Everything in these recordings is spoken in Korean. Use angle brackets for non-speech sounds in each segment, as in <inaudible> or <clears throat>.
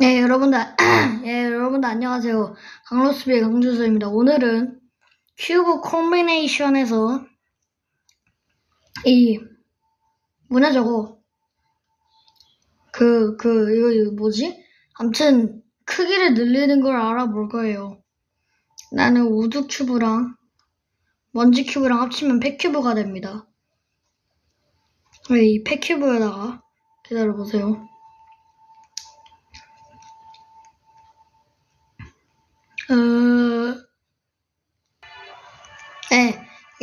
네, 여러분들, <clears throat> 예, 여러분들 안녕하세요. 강로스비의 강주수입니다. 오늘은 큐브 콤비네이션에서 이, 뭐냐 저거, 그, 그, 이거, 이거 뭐지? 암튼, 크기를 늘리는 걸 알아볼 거예요. 나는 우드 큐브랑 먼지 큐브랑 합치면 팩 큐브가 됩니다. 네, 이팩 큐브에다가, 기다려보세요.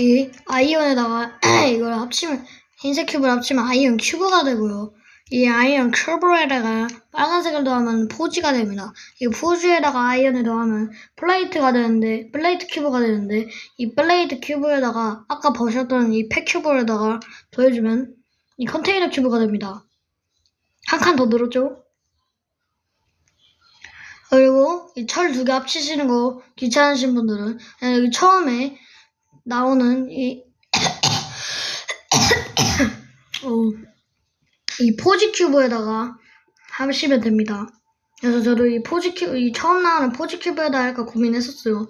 이 아이언에다가 <clears throat> 이걸 합치면 흰색 큐브를 합치면 아이언 큐브가 되고요. 이 아이언 큐브에다가 빨간색을 더하면 포지가 됩니다. 이 포지에다가 아이언을 더하면 플레이트가 되는데 플레이트 큐브가 되는데 이 플레이트 큐브에다가 아까 보셨던 이 팩 큐브에다가 더해주면 이 컨테이너 큐브가 됩니다. 한 칸 더 늘었죠? 그리고 이 철 두 개 합치시는 거 귀찮으신 분들은 여기 처음에 나오는 이, 어, 이 포지 큐브에다가 하시면 됩니다. 그래서 저도 이 포지 큐브, 이 처음 나오는 포지 큐브에다 할까 고민했었어요.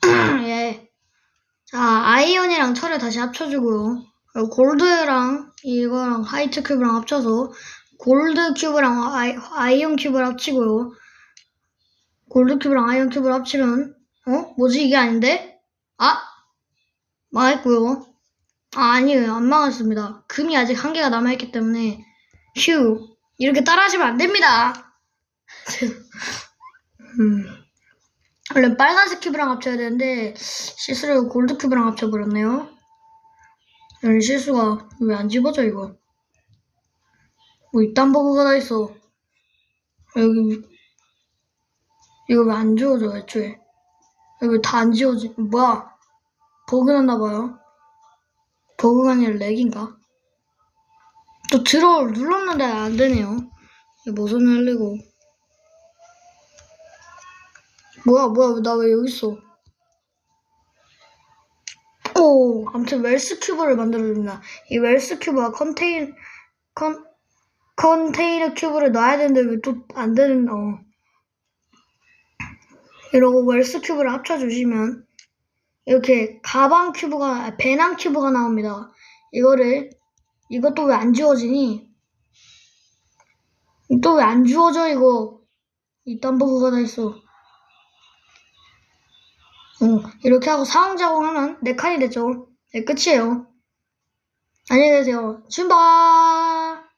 <clears throat> 예. 자, 아이언이랑 철을 다시 합쳐주고요. 골드랑 이거랑 화이트 큐브랑 합쳐서 골드 큐브랑 아이, 아이언 큐브를 합치고요. 골드 큐브랑 아이언 큐브를 합치면 어? 뭐지 이게 아닌데? 아! 망했고요. 아 아니에요. 안 망했습니다. 금이 아직 한 개가 남아있기 때문에 휴 이렇게 따라하시면 안 됩니다. 음. <laughs> 원래 빨간색 큐브랑 합쳐야 되는데 실수로 골드 큐브랑 합쳐버렸네요. 아니 실수가 왜 안 집어져 이거 뭐 이딴 버그가 다 있어 여기 이거 왜 안 지워져 애초에? 여기 다안 지워지 뭐야? 버그 났나봐요. 버그가 아니라 렉인가? 또 들어 눌렀는데 안 되네요. 이거 무슨 날리고. 뭐야 뭐야 나 왜 여기 있어? 오, 아무튼 웰스 큐브를 만들어줍니다. 이 웰스 큐브가 컨테인, 컨, 컨테이너 큐브를 놔야 되는데 왜 또 안 되는, 어. 이러고 웰스 큐브를 합쳐주시면, 이렇게 가방 큐브가, 아, 배낭 큐브가 나옵니다. 이거를, 이것도 왜 안 지워지니? 또 왜 안 지워져, 이거? 이딴 버그가 다 있어. 어, 이렇게 하고 상황 작용하면 네 칸이 됐죠. 네, 끝이에요. 안녕히 계세요. 출발!